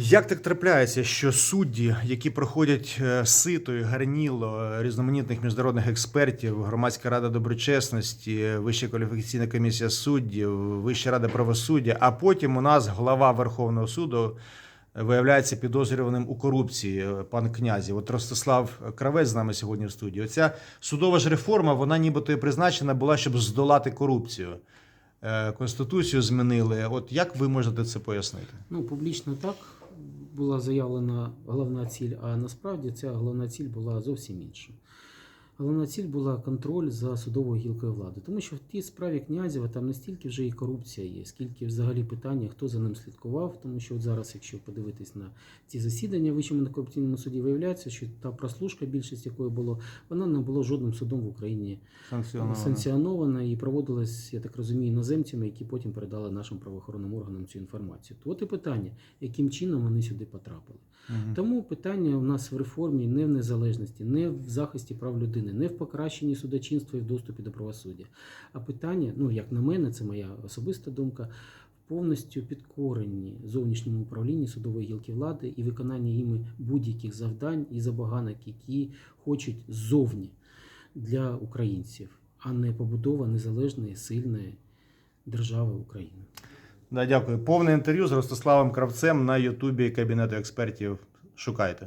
Як так трапляється, що судді, які проходять е, сито і гарніло е, різноманітних міжнародних експертів, громадська рада доброчесності, Вища кваліфікаційна комісія суддів, Вища рада правосуддя, а потім у нас глава Верховного суду е, виявляється підозрюваним у корупції, пан князів. От Ростислав Кравець з нами сьогодні в студії. Оця судова ж реформа, вона нібито і призначена була, щоб здолати корупцію. Конституцію змінили. От як ви можете це пояснити? Ну, публічно так була заявлена головна ціль, а насправді ця головна ціль була зовсім інша. Головна ціль була контроль за судовою гілкою влади. Тому що в тій справі князєва там не стільки вже і корупція є, скільки взагалі питання, хто за ним слідкував. Тому що от зараз, якщо подивитись на ці засідання в Вищому антикорупційному суді, виявляється, що та прослушка, більшість якої було, вона не було жодним судом в Україні Санкціоновано. санкціонована і проводилась, я так розумію, іноземцями, які потім передали нашим правоохоронним органам цю інформацію. То от і питання, яким чином вони сюди потрапили. Мгм. Тому питання у нас в реформі не в незалежності, не в захисті прав людини, не в покращенні судочинства і в доступі до правосуддя. А питання, ну як на мене, це моя особиста думка. Повністю підкорені зовнішньому управлінні судової гілки влади і виконання іми будь-яких завдань і забаганок, які хочуть ззовні для українців, а не побудова незалежної, сильної держави України. Да, дякую. Повне інтерв'ю з Ростиславом Кравцем на Ютубі Кабінету експертів. Шукайте.